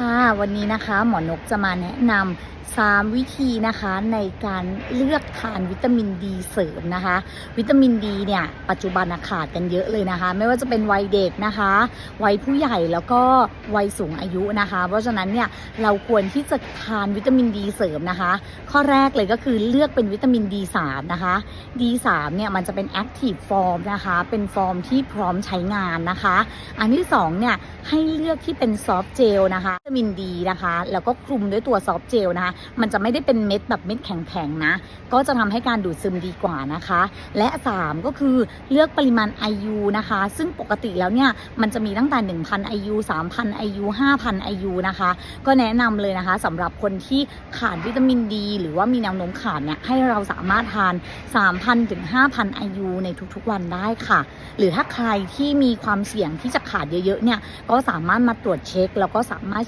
ค่ะ วันนี้นะคะ หมอนกจะมาแนะนำ 3 วิธีนะคะในการเลือกทานวิตามินดีเสริมนะคะ วิตามินดีเนี่ยปัจจุบันขาดกันเยอะเลยนะคะ ไม่ว่าจะเป็นวัยเด็กนะคะวัยผู้ใหญ่แล้วก็วัยสูงอายุนะคะ เพราะฉะนั้นเนี่ยเราควรที่จะทานวิตามินดีเสริมนะคะ ข้อแรกเลยก็คือเลือกเป็นวิตามิน D3 นะคะ D3 เนี่ยมันจะเป็น active form นะคะ เป็นฟอร์มที่พร้อมใช้งานนะคะ อันที่สองเนี่ยให้เลือกที่เป็นซอฟต์เจลนะคะวิตามินดีนะคะ แล้วก็คลุมด้วยตัวซอฟต์เจลนะคะมันจะไม่ได้เป็นเม็ดแบบเม็ดแข็งๆนะ ก็จะทำให้การดูดซึมดีกว่านะคะ และ 3 ก็คือเลือกปริมาณ IU นะคะ ซึ่งปกติแล้วเนี่ยมันจะมีตั้งแต่ 1,000 IU 3,000 IU 5,000 IU นะคะ ก็แนะนำเลยนะคะสำหรับคนที่ขาดวิตามินดี หรือว่ามีแนวโน้มขาดเนี่ยให้เราสามารถทาน 3,000ถึง5,000 IU ในทุกๆวันได้ค่ะ หรือถ้าใครที่มีความเสี่ยงที่จะขาดเยอะๆเนี่ยก็สามารถมาตรวจเช็ค แล้วก็สามารถ